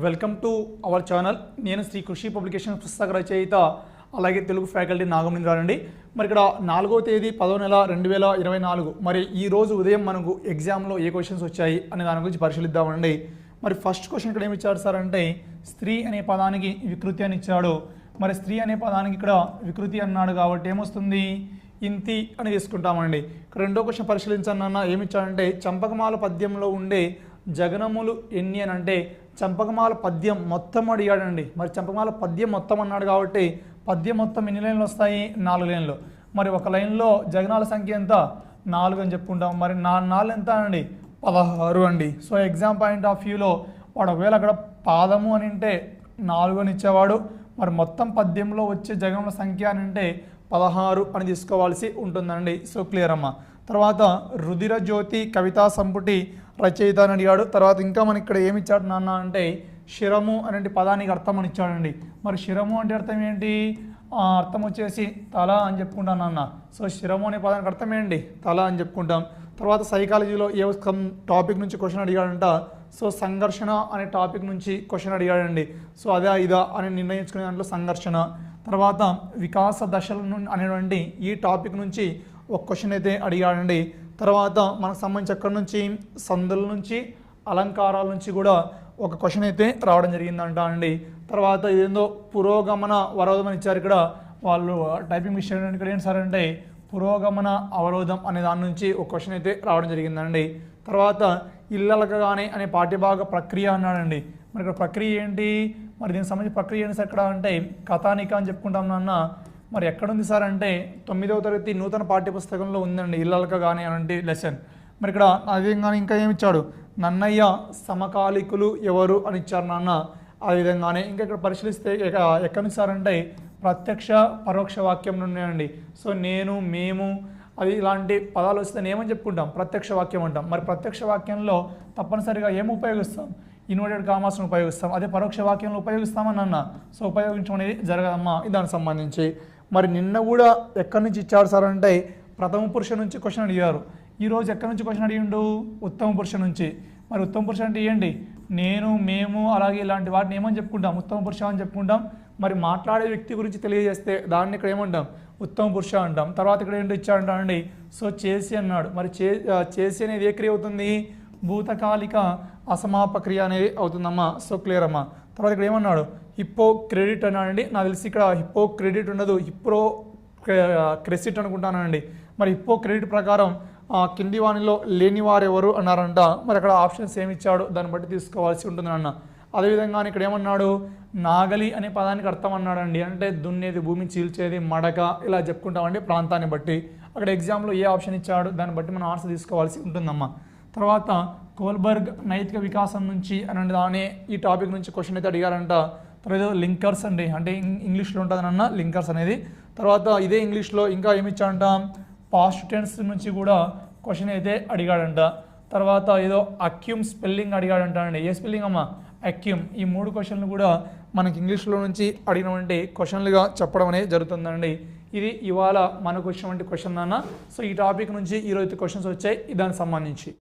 Welcome to our channel. నేను శ్రీ కృషి publication పుస్తక రచయిత అలాగే తెలుగు ఫ్యాకల్టీ నాగమేంద్రానండి మరి ఇక్కడ నాలుగో తేదీ పదో నెల రెండు వేల ఇరవై నాలుగు. మరి ఈ రోజు ఉదయం మనకు ఎగ్జామ్లో ఏ క్వశ్చన్స్ వచ్చాయి అనే దాని గురించి పరిశీలిద్దామండి. మరి ఫస్ట్ క్వశ్చన్ ఇక్కడ ఏమి ఇచ్చాడు సార్ అంటే స్త్రీ అనే పదానికి వికృతి అని ఇచ్చాడు. మరి స్త్రీ అనే పదానికి ఇక్కడ వికృతి అన్నాడు కాబట్టి ఏమొస్తుంది? ఇంతి అని తీసుకుంటామండి ఇక్కడ రెండో క్వశ్చన్ పరిశీలించాలన్నా ఏమిచ్చాడంటే చంపకమాల పద్యంలో ఉండే జగనములు ఎన్ని అని అంటే చంపకమాల పద్యం మొత్తం అడిగాడండి. మరి చంపకమాల పద్యం మొత్తం అన్నాడు కాబట్టి పద్యం మొత్తం ఎన్ని లైన్లు వస్తాయి? నాలుగు లైన్లు. మరి ఒక లైన్లో జగనాల సంఖ్య ఎంత? నాలుగు అని చెప్పుకుంటాం. మరి నా నాలుగు ఎంత అండి? పదహారు అండి. సో ఎగ్జామ్ పాయింట్ ఆఫ్ వ్యూలో వాడు ఒకవేళ అక్కడ పాదము అని అంటే నాలుగు అని ఇచ్చేవాడు మరి మొత్తం పద్యంలో వచ్చే జగనముల సంఖ్య అని అంటే పదహారు అని తీసుకోవాల్సి ఉంటుందండి. సో క్లియర్ అమ్మ. తర్వాత రుధిర జ్యోతి కవితా సంపుటి రచయిత అని అడిగాడు. తర్వాత ఇంకా మనకి ఇక్కడ ఏమి ఇచ్చాడు నాన్న అంటే శిరము అనే పదానికి అర్థం అని ఇచ్చాడండి. మరి శిరము అంటే అర్థం ఏంటి? ఆ, అర్థం వచ్చేసి తల అని చెప్పుకుంటాను నాన్న. సో శిరము అనే పదానికి అర్థం ఏంటి? తల అని చెప్పుకుంటాం. తర్వాత సైకాలజీలో ఏ టాపిక్ నుంచి క్వశ్చన్ అడిగాడంట? సో సంఘర్షణ అనే టాపిక్ నుంచి క్వశ్చన్ అడిగాడండి. సో అదే ఇదా అని నిర్ణయించుకునే దాంట్లో సంఘర్షణ. తర్వాత వికాస దశల అనేటువంటి ఈ టాపిక్ నుంచి ఒక క్వశ్చన్ అయితే అడిగాడండి. తర్వాత మనకు సంబంధించి అక్కడి నుంచి? సందుల నుంచి అలంకారాల నుంచి కూడా ఒక క్వశ్చన్ అయితే రావడం జరిగిందంట అండి. తర్వాత ఇదేందో పురోగమన వరోధం అని ఇచ్చారు ఇక్కడ. వాళ్ళు టైపింగ్ మిషన్ ఇక్కడ ఏంటి సార్ అంటే పురోగమన అవరోధం అనే దాని నుంచి ఒక క్వశ్చన్ అయితే రావడం జరిగిందండి. తర్వాత ఇల్లలకగానే అనే పాఠ్యభాగ ప్రక్రియ అన్నాడండి. మరి ఇక్కడ ప్రక్రియ ఏంటి? మరి దీనికి సంబంధించి ప్రక్రియ ఏంటి సార్ ఇక్కడ అంటే కథానిక అని చెప్పుకుంటాం నాన్న. మరి ఎక్కడుంది సార్ అంటే తొమ్మిదవ తరగతి నూతన పాఠ్యపుస్తకంలో ఉందండి ఇల్లలకగానే అంటే లెసన్ మరి ఇక్కడ అదేవిధంగా ఇంకా ఏమి ఇచ్చాడు? నన్నయ్య సమకాలికులు ఎవరు అని ఇచ్చారు నాన్న. ఆ విధంగానే ఇంకా ఇక్కడ పరిశీలిస్తే ఎక్కడి నుంచి సార్ అంటే ప్రత్యక్ష పరోక్ష వాక్యం నుండి అండి సో నేను మేము అది ఇలాంటి పదాలు వస్తే ఏమని చెప్పుకుంటాం? ప్రత్యక్ష వాక్యం అంటాం. మరి ప్రత్యక్ష వాక్యంలో తప్పనిసరిగా ఏం ఉపయోగిస్తాం? ఇన్వర్టెడ్ కామర్స్ను ఉపయోగిస్తాం. అదే పరోక్ష వాక్యంలో ఉపయోగిస్తామని అన్న సో ఉపయోగించడం అనేది జరగదమ్మా. దానికి సంబంధించి మరి నిన్న కూడా ఎక్కడి నుంచి ఇచ్చారు సార్ అంటే ప్రథమ పురుష నుంచి క్వశ్చన్ అడిగారు. ఈరోజు ఎక్కడి నుంచి క్వశ్చన్ అడిగిండు? ఉత్తమ పురుష నుంచి. మరి ఉత్తమ పురుష అంటే ఏంటి? నేను మేము అలాగే ఇలాంటి వాటిని ఏమని చెప్పుకుంటాం? ఉత్తమ పురుష అని చెప్పుకుంటాం. మరి మాట్లాడే వ్యక్తి గురించి తెలియజేస్తే దాన్ని ఇక్కడ ఏమంటాం? ఉత్తమ పురుష అంటాం. తర్వాత ఇక్కడ ఏంటో ఇచ్చాడండి సో చేసి అన్నాడు. మరి చే చేసి అనేది ఏ క్రియ అవుతుంది? భూతకాలిక అసమాపక్రియ అనేది అవుతుందమ్మా. సో క్లియర్ అమ్మా. తర్వాత ఇక్కడ ఏమన్నాడు? హిప్పో క్రెడిట్ అన్నాడండి. నాకు తెలిసి ఇక్కడ హిప్పో క్రెడిట్ ఉండదు. హిప్రో క్రెసిట్ అనుకుంటానండి. మరి హిప్పో క్రెడిట్ ప్రకారం కింది వాణిలో లేని వారు ఎవరు అన్నారంట. మరి అక్కడ ఆప్షన్స్ ఏమి ఇచ్చాడు? దాన్ని బట్టి తీసుకోవాల్సి ఉంటుంది అన్న అదేవిధంగా ఇక్కడ ఏమన్నాడు? నాగలి అనే పదానికి అర్థం అన్నాడండి. అంటే దున్నేది భూమి చీల్చేది మడక ఇలా చెప్పుకుంటామండి ప్రాంతాన్ని బట్టి. అక్కడ ఎగ్జామ్లో ఏ ఆప్షన్ ఇచ్చాడు? దాన్ని బట్టి మనం ఆన్సర్ తీసుకోవాల్సి ఉంటుందమ్మా. తర్వాత కోల్బర్గ్ నైతిక వికాసం నుంచి అనే దాని ఈ టాపిక్ నుంచి క్వశ్చన్ అయితే అడిగారంట. తర్వాత లింకర్స్ అండి. అంటే ఇంగ్లీష్లో ఉంటుంది అన్న లింకర్స్ అనేది. తర్వాత ఇదే ఇంగ్లీష్లో ఇంకా ఏమి ఇచ్చాడంట? పాస్ట్ టెన్స్ నుంచి కూడా క్వశ్చన్ అయితే అడిగాడంట. తర్వాత ఏదో అక్యూమ్ స్పెల్లింగ్ అడిగాడంట అండి. ఏ స్పెల్లింగ్ అమ్మా? అక్యూమ్. ఈ మూడు క్వశ్చన్లు కూడా మనకి ఇంగ్లీష్లో నుంచి అడిగినటువంటి క్వశ్చన్లుగా చెప్పడం అనేది జరుగుతుందండి. ఇది ఇవాళ మనకు వచ్చినటువంటి క్వశ్చన్ అన్న. సో ఈ టాపిక్ నుంచి ఈరోజు క్వశ్చన్స్ వచ్చాయి. దానికి సంబంధించి.